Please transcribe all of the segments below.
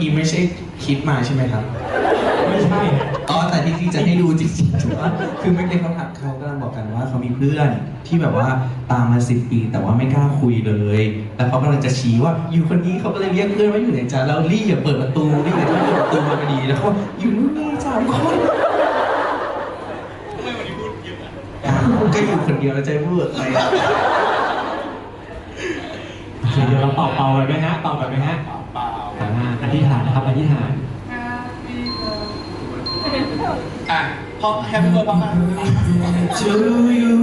กี้ไม่ใช่คิดมาใช่ไหมครับ ไม่ใช่ฮะอ๋อแต่จริงๆจะให้ดูจริงๆถือว่าคือเมื่อกี้เขาถามเขากำลังบอกกันว่าเขามีเพื่อนที่แบบว่าตามมาสิบปี แต่ว่าไม่กล้าคุยเลย แล้วเขากำลังจะชี้ว่าอยู่คนนี้เขาก็เลยเรียกเพื่อนว่าอยู่ไหนจ้าแล้วรีบอย่าเปิดประตูรีบอย่าเปิดประตูมาพอดีแล้วเขาบอกอยู่นู่นนี่สามคนก็อยู่คนเดียวแล้วจะให้พูดกับใครอะโอเคเดี๋ยวเราเป่าเป่าๆกันไหมฮะเป่ากันไหมฮะ เป่าอธิษฐานนะครับอธิษฐาน อะพอแฮปปี้เบิร์ดพร้อมกัน to you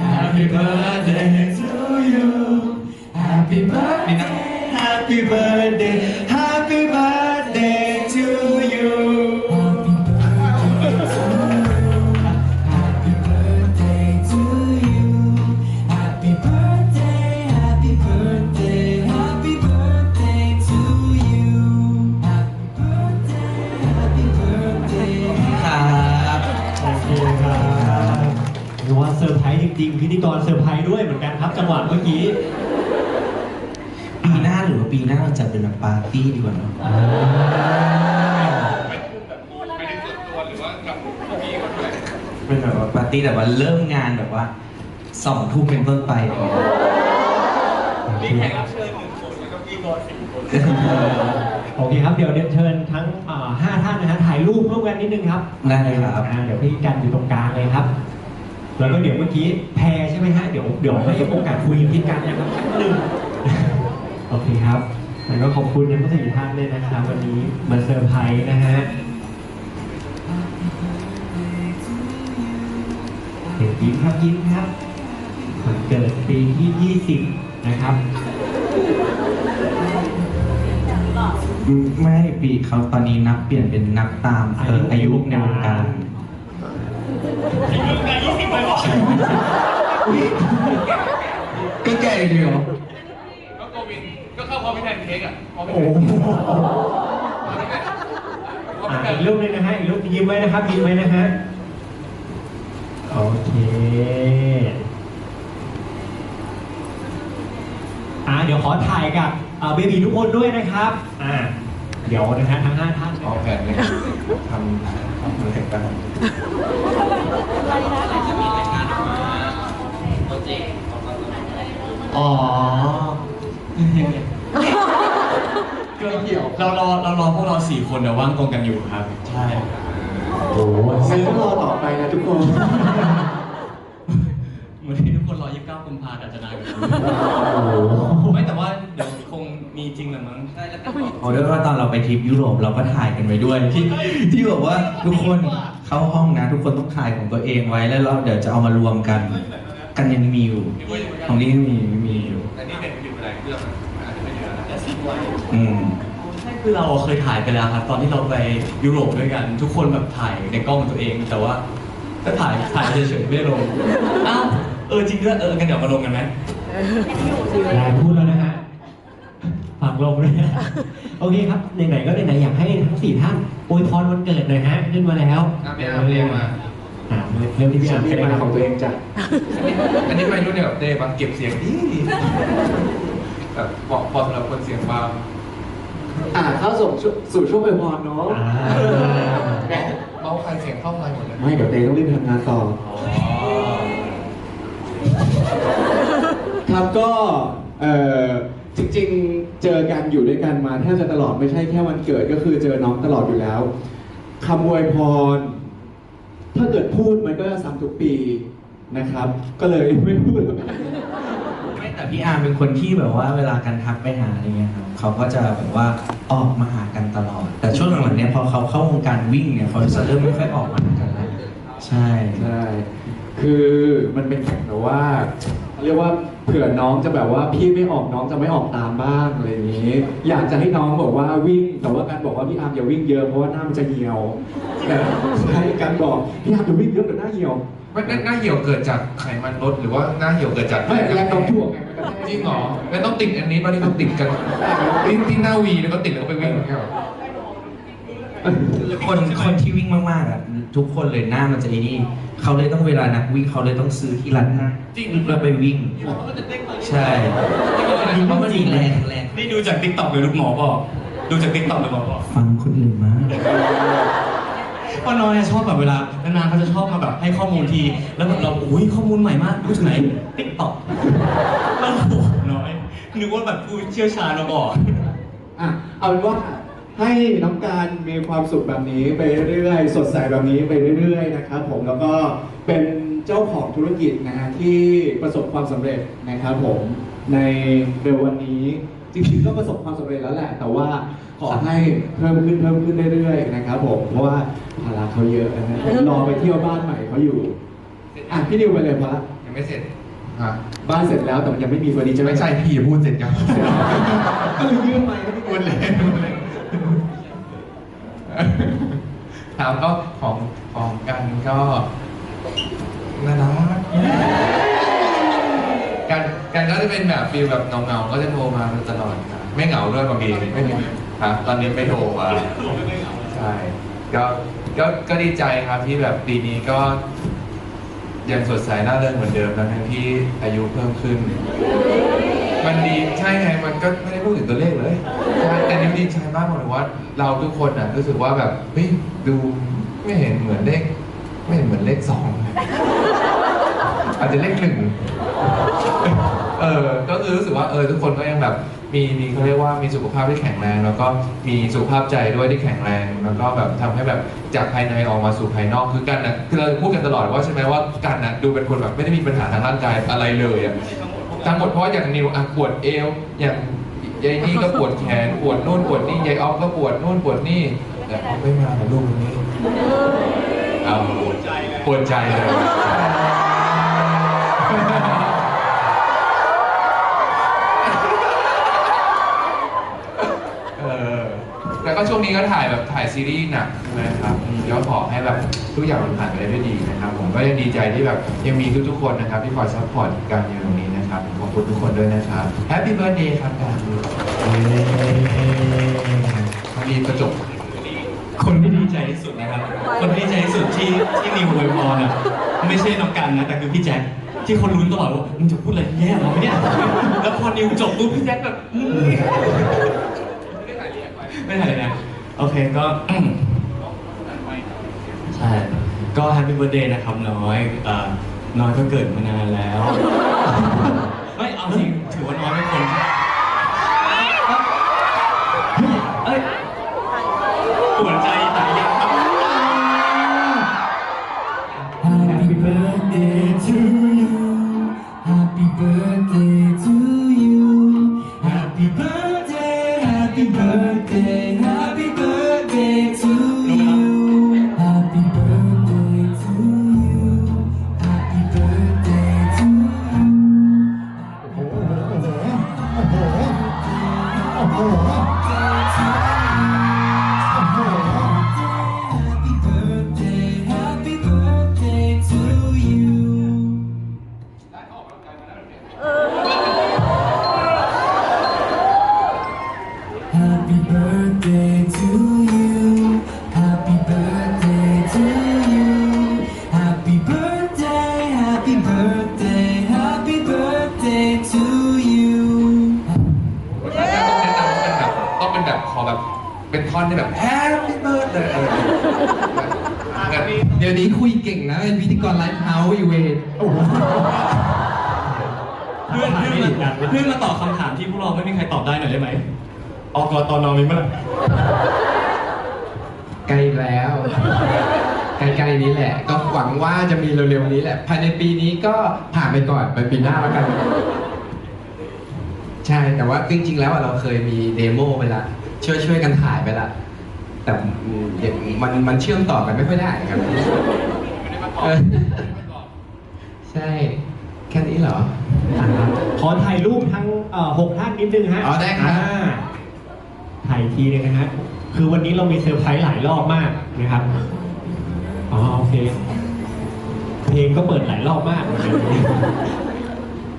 Happy birthday to you Happy birthday Happy birthday ร์ไพรส์จริงๆพิธีกรเซอร์ไพรส์ด้วยเหมือนกันครับจังหวะเมื่อกี้ปีหน้าหรือว่าปีหน้าเราจัดเป็นแบบปาร์ตี้ดีกว่าเนอะอ่าไม่ได้ส่วนตัวหรือว่ากับพี่คนด้วยเป็นแบบว่าปาร์ตี้แต่ว่าเริ่มงานแบบว่าสองทุ่มเป็นต้นไปอะไรเงี้ยมีแขกรับเชิญหนึ่งคนแล้วก็พี่บอลสี่คนโอเคครับเดี๋ยวเรียนเชิญทั้งอ่าห้าท่านนะฮะถ่ายรูปร่วมกันนิดนึงครับได้เลยครับ อ่าเดี๋ยวพี่กันอยู่ตรงกลางเลยครับ แล้วก็เดี๋ยวเมื่อกี้แพรใช่ไหมฮะ เดี๋ยวเดี๋ยวให้โอกาสคุยกับพี่กันนะครับแป๊บหนึงโอเคครับแล้วก็ขอบคุณทั้งสี่ท่านเลยนะครับวันนี้มาเซอร์ไพรส์นะฮะ เดี๋ยวยิ้มครับยิ้มครับวันเกิดปีที่ 20 นะครับอืมไม่ปีเขาตอนนี้นับเปลี่ยนเป็นนับตามเอ่ออายุในวงการ ก็แก่อีกเหรอก็โควินก็เข้าพร้อมพี่แพนเค้กอะพร้อมพี่โอ้แพนโหพร้อมอะพี่แพนอีกรูปหนึงนะฮะอีกรูปยิ้มไว้นะครับยิ้มไว้นะฮะโอเคอ่าเดี๋ยวขอถ่ายกับเบบีทุกคนด้วยนะครับอ่า เดี๋ยวนะฮะทั้งห้าท่านออกแผนเลยทำทำอะไรกันอ๋อก็เรารอเรารอพวกเราสี่คนเนี่ยว่างตรงกันอยู่ครับ ใช่โอ้โหงั้นต้องรอต่อไปนะทุกคนเหมือนที่ทุกคนรอ 29 กุมภาพันธ์อาจจะนานกว่านั้ จริงแหละมั้งใช่แล้วก็บอกเอาด้วยว่าตอนเราไปทริปยุโรปเราก็ถ่ายกันไว้ด้วยที่ที่บอกว่าทุกคนเข้าห้องนะทุกคนต้องถ่ายของตัวเองไว้แล้วเราเดี๋ยวจะเอามารวมกัน กันยังมีอยู่ของนี้มีมีอยู่แต่นี่เห็นอยู่หลายเรื่องอาจจะไม่เยอะนะแต่ซีไว้อืม ใช่คือเราเคยถ่ายไปแล้วครับตอนที่เราไปยุโรปด้วยกัน ทุกคนแบบถ่ายในกล้องตัวเอง แต่ว่าก็ถ่ายถ่ายเฉยๆไม่ได้ลงอ้าวเออจริงด้วยเออกันเดี๋ยวมาลงกันไหมลายพูดแล้วนะฮะ ฝากลงเลยนะโอเคครับไหนๆก็ไหนๆอยากให้ทั้งสี่ท่านอวยพรวันเกิดหน่อยฮะขึ้นมาแล้วอะพี่อาร์มเรียงมาอ่าเริ่มที่พี่ฉัอานร์มมีก็ได้มาคขรัอบงตัวเองจ้ะอันนี้ไปรุ่นเดียวกับเต้ปะเก็บเสียงดีแบบเหมาะพอสำหรับคนเสียงเบาอ่าเข้าสู่ช่วงสู่ช่วงอวยพรเนาะอ่าเมาส์ใครเสียงเข้าไมค์หมดเลยไม่เดี๋ยวเตต้องรีบไปทำงานต่ออ๋อครับก็เอ่อ จริงๆ เจอกันอยู่ด้วยกันมาแทบจะตลอดไม่ใช่แค่วันเกิดก็คือเจอน้องตลอดอยู่แล้วคำอวยพร ถ้าเกิดพูดมันก็จะซ้ำทุกปีนะครับ ก็เลยไม่พูดแล้วกัน ไม่แต่พี่อาร์มเป็นคนที่แบบว่าเวลากันทักไปหาอะไรเงี้ยครับเขาก็จะแบบว่าออกมาหากันตลอด แต่ช่วงหลังๆเนี้ยพอเขาเข้าวงการวิ่งเนี่ยเขาจะเริ่มไม่ค่อยออกมาหากันแล้วใช่ ใช่ คือมันเป็นแบบว่า เรียกว่า เผื่อน้องจะแบบว่าพี่ไม่ออกน้องจะไม่ออกตามบ้างอะไรอย่างนี้ อยากจะให้น้องบอกว่าวิ่ง แต่ว่าการบอกว่าพี่อาร์มอย่าวิ่งเยอะเพราะว่าหน้ามันจะเหี่ยวแต่ใช่การบอกพี่อาร์มอย่าวิ่งเยอะเดี๋ยวหน้าเหี่ยวมันหน้าเหี่ยวเกิดจากไขมันลดหรือว่าหน้าเหี่ยวเกิดจากไม่แรงโน้มถ่วงไงมันก็จริงเหรอแล้วต้องติดอันนี้ป่ะที่ต้องติดกันที่ที่หน้าวีแล้วก็ติดแล้วก็ไปวิ่งอย่างเงี้ยเหรอ คนคนที่วิ่งมากๆอะทุกคนเลยหน้ามันจะไอ้นี่เขาเลยต้องเวลานักวิ่งเขาเลยต้องซื้อที่ร้านหน้าจริงแล้วไปวิ่ง ใช่เพราะมันมีแรงแรงนี่ดูจากติ๊กต็อกเลยลูกหมอบอกดูจากติ๊กต็อกเลยบอกว่าฟังคนอื่นมากเพราะน้อยอะชอบแบบเวลานานๆเขาจะชอบมาแบบให้ข้อมูลที แล้วแบบเราอุ้ยข้อมูลใหม่มากรู้จากไหนติ๊กต็อกแล้วโอ้โหน้อยนึกว่าแบบผู้เชี่ยวชาญมาบอกอะเอาเป็นว่า ให้น้องการมีความสุขแบบนี้ไปเรื่อยๆ สดใสแบบนี้ไปเรื่อยๆนะครับผมแล้วก็เป็นเจ้าของธุรกิจนะฮะที่ประสบความสำเร็จนะครับผมในเร็ววันนี้จริงๆก็ประสบความสำเร็จแล้วแหละ แต่ว่าขอให้เพิ่มขึ้นเพิ่มขึ้นเรื่อยๆนะครับผมเพราะว่าภาระเขาเยอะนะฮะรอไปเที่ยวบ้านใหม่เขาอยู่อะพี่นิวไปเลยพอละยังไม่เสร็จฮะบ้านเสร็จแล้วแต่มันยังไม่มีเฟอร์นิเจอร์ไม่ใช่พี่อย่าพูดเสร็จยัง ก็เลยยื่นไปให้พี่พูดเล่นพูดเล่น ถามก็ของของกันก็น่ารักกันกันก็จะเป็นแบบฟีลแบบเงาๆก็จะโทรมาตลอดครับไม่เหงาด้วยบางทีไม่มีครับตอนนี้ไม่โทรมาใช่ก็ก็ก็ดีใจครับที่แบบปีนี้ก็ ยังสดใสน่าเริงเหมือนเดิมทั้งที่อายุเพิ่มขึ้น มันดีใช่ไงมันก็ไม่ได้พูดถึงตัวเลขเลยใช่แต่นิ้ดีใจมากหมายว่าเราทุกคนอะรู้สึกว่าแบบเฮ้ยดูไม่เห็นเหมือนเลขไม่เห็นเหมือนเลขสองอาจจะเลขหนึ่งเออก็คือรู้สึกว่าเออทุกคนก็ยังแบบมีมีเขาเรียกว่ามีสุขภาพที่แข็งแรง แล้วก็มีสุขภาพใจด้วยที่แข็งแรง แล้วก็แบบทำให้แบบจากภายในออกมาสู่ภายนอกคือกันนะคือเราพูดกันตลอดว่าใช่ไหมว่ากันนะดูเป็นคนแบบไม่ได้มีปัญหาทางร่างกายอะไรเลยอะ ทั้งหมดเพราะอย่างนิวอะปวดเอว อย่างยายนี่ก็ปวดแขนปวดนู่นปวดนี่ยายออฟก็ปวดนู่นปวดนี่แต่ออฟไม่มากับลูกคนนี้เอาปวดใจเลยปวดใจเลยเออแล้วก็ช่วงนี้ก็ถ่ายแบบถ่ายซีรีส์หนักใช่ไหมครับอืมก็ขอให้แบบทุกอย่างมันผ่านไปได้ด้วยดีนะครับ ผมก็ยังดีใจที่แบบยังมีทุกๆคนนะครับที่คอยซัพพอร์ตการอยู่ตรงนี้นะ คุณทุกคนด้วยนะครับแฮปปี้เบิร์ดเดย์ครับการมันมีกระจกคนที่ดีใจที่สุดนะครับ คนที่ดีใจที่สุดที่ที่นิวอวยพรอะไม่ใช่น้องกันนะแต่คือพี่แจ็คที่คนลุ้นตลอดว่ามึงจะพูดอะไรแย่หรอเนี่ยแล้วพอนิวจบปุ๊บพี่แจ็คแบบอืมไม่ถ่ายนะโอเคก็ใช่ก็แฮปปี้เบิร์ดเดย์นะครับน้อยน้อยก็เกิดมานานแล้ว เอาจริงถือว่าน้อยเป็นคนเอ้ยปวดใจตายยังครับ Happy birthday to you Happy birthday to you Happy birthday Happy birthday Happy birthday อกตอนอมีมั้ยใกล้แล้ว ใกล้ๆนี้แหละ ก็หวังว่าจะมีเร็วๆนี้แหละ ภายในปีนี้ก็ผ่านไปก่อนไปปีหน้าแล้วกัน ใช่ แต่ว่าจริงๆ แล้วอะเราเคยมีเดโมไปละช่วยช่วยๆกันถ่ายไปละ แต่อืมเดี๋ยวมันมันเชื่อมต่อกันไม่ค่อยได้ครับเออใช่ แค่นี้เหรอ ขอถ่ายรูปทั้งเอ่อหกท่านนิดนึงฮะ อ๋อได้ครับา ถ่ายทีหนึงนะฮะคือวันนี้เรามีเซอร์ไพรส์หลายรอบมากนะครับอ๋อโอเค เพลงก็เปิดหลายรอบมาก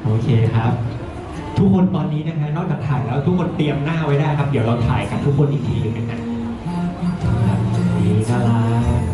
โอเคครับ ทุกคนตอนนี้นะฮะนอกจากถ่ายแล้วทุกคนเตรียมหน้าไว้ได้ครับ เดี๋ยวเราถ่ายกับทุกคนอีกทีหนึงนะฮะครับนี่น่ารัก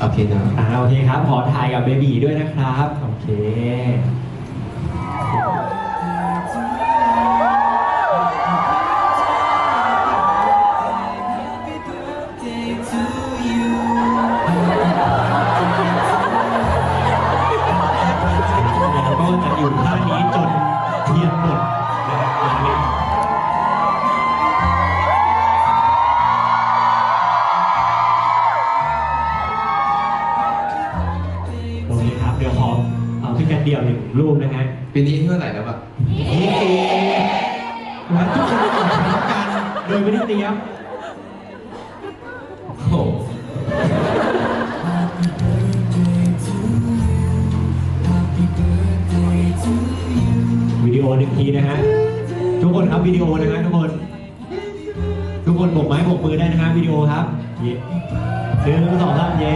โอเคนะ อ่าโอเคครับ ขอถ่ายกับเบบีด้วยนะครับ โอเค รูปนะฮะปีนี้อายุเท่าไหร่แล้วอะนี่เองแล้วทุกคนจะทำกันโดยไม่ได้เตรียมโอ้โหวิดีโอหนึ่งทีนะฮะทุกคนครับวิดีโอนะฮะทุกคน ทุกคนโบกไม้โบกมือได้นะฮะวิดีโอครับเย้หนึ่งสองสามเย้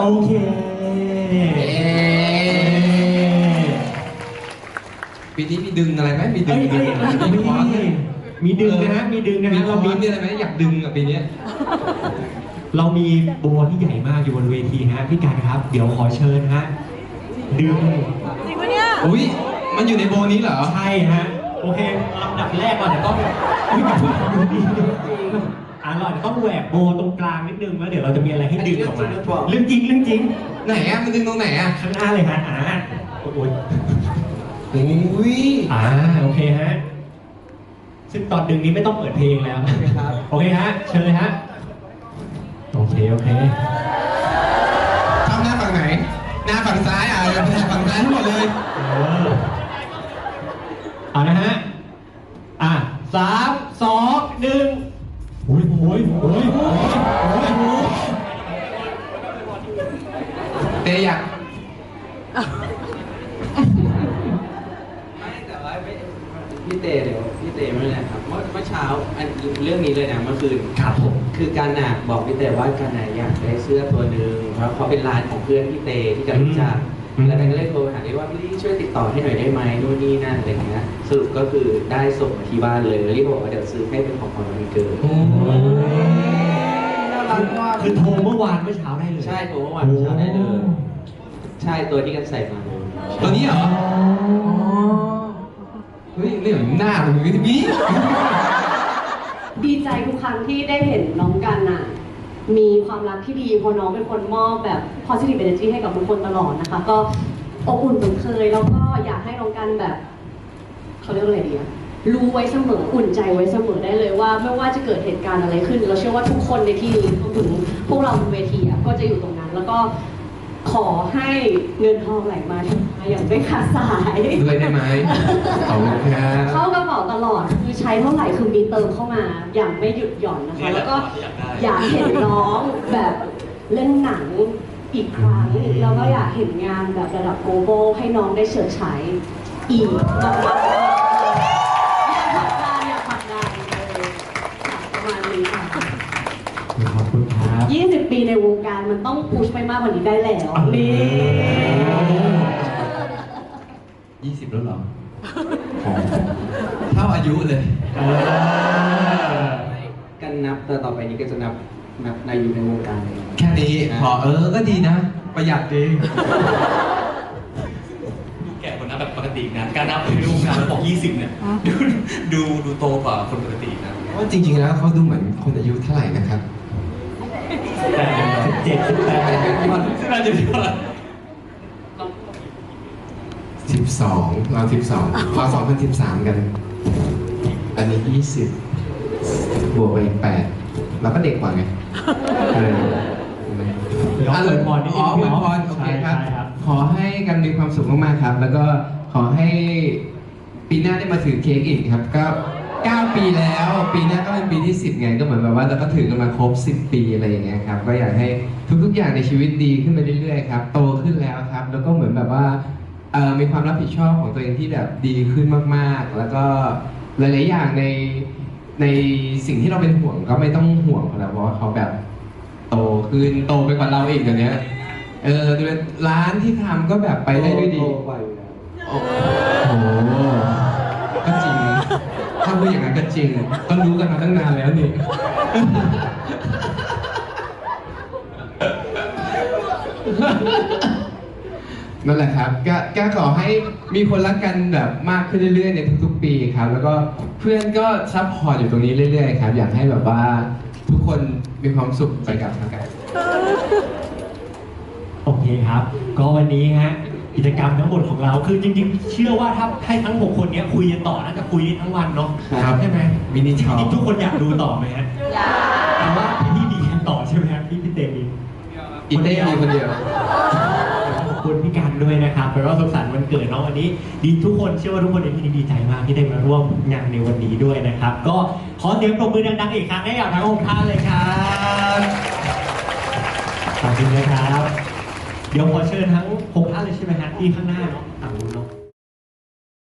โอเคโอเคปีนี้มีดึงอะไรไหมมีดึเอ้งยเอ้ยเอ้ยมีคอร์สไหมมีดึงนะฮะมีดึงนะมีฮะคอเราร์มีสมีอะไรไหมอยากดึงอะปีเนี้ย เรามีโบว์ที่ใหญ่มากอยู่บนเวทีฮะพี่การครับ เดี๋ยวขอเชิญฮะดึงอุ้ยมันอยู่ในโบนี้เหรอ ใช่ฮะโอเคลำดับแรกก่อนเดี๋ยวต้องวิ่งกับผู้ดูดีอะ เราอาจจะต้องแหวกโบว์ตรงกลางนิดนึงแล้วเดี๋ยวเราจะมีอะไรให้ดึงออกมาเรื่องจริงเรื่องจริงไหนอะมันดึงตรงไหนอะข้างหน้าเลยฮะอ่าโอ้ยอุ้ยอ่าโอเคฮะซึ่งตอนดึงนี้ไม่ต้องเปิดเพลงแล้วโอเคฮะเชิญเลยฮะโอเคโอเคเข้าหน้าฝั่งไหน หน้าฝั่งซ้ายอะหน้าฝั่งซ้ายทั้งหมดเลยเออเอานะฮะอะสามสองหนึ่งโอ้ยโอ้ยโอ้ยโอ้ยโอ้ยโอ้ย เตยอยาก ไม่แต่ว่าไม่พี่เตเดี๋ยวพี่เตไม่เลยครับเมื่อเมื่อเช้าอันเรื่องนี้เลยนะเมื่อคืนครับผมคือการน่ะบอกพี่เตว่าการน่ะอยากได้เสื้อตัวหนึ่งเพราะเขาเป็นร้านของเพื่อนพี่เตที่จะรู้จักอืม แล้วกันก็เลยโทรไปหาพี่ว่าพี่ช่วยติดต่อให้หน่อยได้ไหมนู่นนี่นั่นอะไรอย่างเงี้ยสรุปก็คือได้ส่งมาที่บ้านเลยแล้วรีบบอกว่าเดี๋ยวซื้อให้เป็นของขวัญวันเกิดน่ารั กมากคือโทรเมื่อวานเมื่อเช้าได้เลยใช่โทรเมื่อวานเช้าได้เลย ใช่ตัวที่กันใส่มาเลยตัวนี้เหรอเฮ้ยนี่เหมือนหน้ามันอยู่ที่นี่ดีใจทุกครั้งที่ได้เห็นน้องกันน่ะ มีความรักที่ดีเพราะน้องเป็นคนมอบแบบ positive energy ให้กับทุกคนตลอดนะคะ ก็อบอุ่นเหมือนเคย แล้วก็อยากให้น้องกันแบบเขาเรียกว่าอะไรดีอะ รู้ไว้เสมออุ่นใจไว้เสมอได้เลยว่า ไม่ว่าจะเกิดเหตุการณ์อะไรขึ้น เราเชื่อว่าทุกคนในที่นี้รวมถึงพวกเราบนเวทีอะก็จะอยู่ตรงนั้น แล้วก็ขอให้เงินทองไหลมาเทมาอย่างไม่ขาดสายด้วยได้ไหมขอบคุณครับเข้ากระเป๋าตลอดคือใช้เท่าไหร่คือมีเติมเข้ามาอย่างไม่หยุดหย่อนนะคะ แล้วก็อยากเห็นน้องแบบเล่นหนังอีกครั้งแล้วก็อยากเห็นงานแบบระดับโกลบอลให้น้องได้เฉิดฉายอีกมาก ปีในวงการมันต้องพุชไปมากกว่านี้ได้แล้ว นี่ยี่สิบแล้วเหรอเท่าอายุเลยเออกันนับแต่ต่อไปนี้ก็จะนับนับในอยู่ในวงการเลยแค่นี้พอเออก็ดีนะ ประหยัดดีดูแก่กว่านับแบบปกตินะการนับในวงการเราบอก20เนี่ยดูดูดูโตกว่าคนปกตินะเพราะว่าจริงๆแล้วเขาดูเหมือนคนอายุเท่าไหร่นะครับ แต่สิบเจ็ดสิบแปดน่าจะดีกว่สิบสองเราสิบสองเราสองพันสิบสามกัน อันนี้ยี่สิบบวกไปอีกแปดเราก็เด็กกว่าไงเออเหมเดี๋ยวอวยพรนิดนึอ๋ออวยพรโอเคครับใช่ครับ ขอให้กันมีความสุขมากๆครับ แล้วก็ขอให้ปีหน้าได้มาถือเค้กอีกครับ ก็ 9 ปีแล้ว ปีหน้าก็เป็นปีที่ 10ไงก็เหมือนแบบว่าเราก็ถือกันมาครบ 10 ปีอะไรอย่างเงี้ยครับก็อยากให้ทุกๆอย่างในชีวิตดีขึ้นไปเรื่อยๆครับโตขึ้นแล้วครับ แล้วก็เหมือนแบบว่าเอ่อมีความรับผิดชอบของตัวเองที่แบบดีขึ้นมากๆ แล้วก็หลายๆอย่างในในสิ่งที่เราเป็นห่วงก็ไม่ต้องห่วงแล้วเพราะว่าเขาแบบโตขึ้นโตไปกว่าเราอีกเดี๋ยวนี้เออดูเป็นร้านที่ทำก็แบบไปได้ด้วยดี โตกว่าอยู่แล้ว โอ้ จริงถ้าพูดอย่างนั้นก็จริงก็รู้กันมาตั้งนานแล้วนี่ นั่นแหละครับก็ก็ขอให้มีคนรักกันแบบมากขึ้นเรื่อยๆ ในทุกๆ ปีครับ แล้วก็เพื่อนก็ซัพพอร์ตอยู่ตรงนี้เรื่อยๆ ครับ อยากให้แบบว่าทุกคนมีความสุขไปกับทางกันโอเคครับ ก็วันนี้ฮะ กิจกรรมทั้งหมดของเราคือจริงๆ เชื่อว่าถ้าให้ทั้งหกคนเนี้ยคุยกันต่อน่าจะคุยทั้งวันเนาะครับ ใช่ไหมมินิชอปจริงๆทุกคนอยากดูต่อไหมฮะอยากแต่ว่าพี่ดีกันต่อใช่ไหมฮะพี่พี่เตมีอีเต้มีคนเดียวขอบคุณพี่กันด้วยนะครับเป็นว่าสุขสันต์วันเกิดน้องวันนี้ ดีทุกคนเชื่อว่าทุกคนในที่นี้ดีใจมากที่ได้มาร่วมงานในวันนี้ด้วยนะครับ ก็ขอเสียงปรบมือดังๆอีกครั้งให้กับทั้งหกท่านเลยครับขอบคุณนะครับ เดี๋ยวขอเชิญทั้ง 6 ท่านเลยใช่ไหมฮะที่ข้างหน้าเนาะ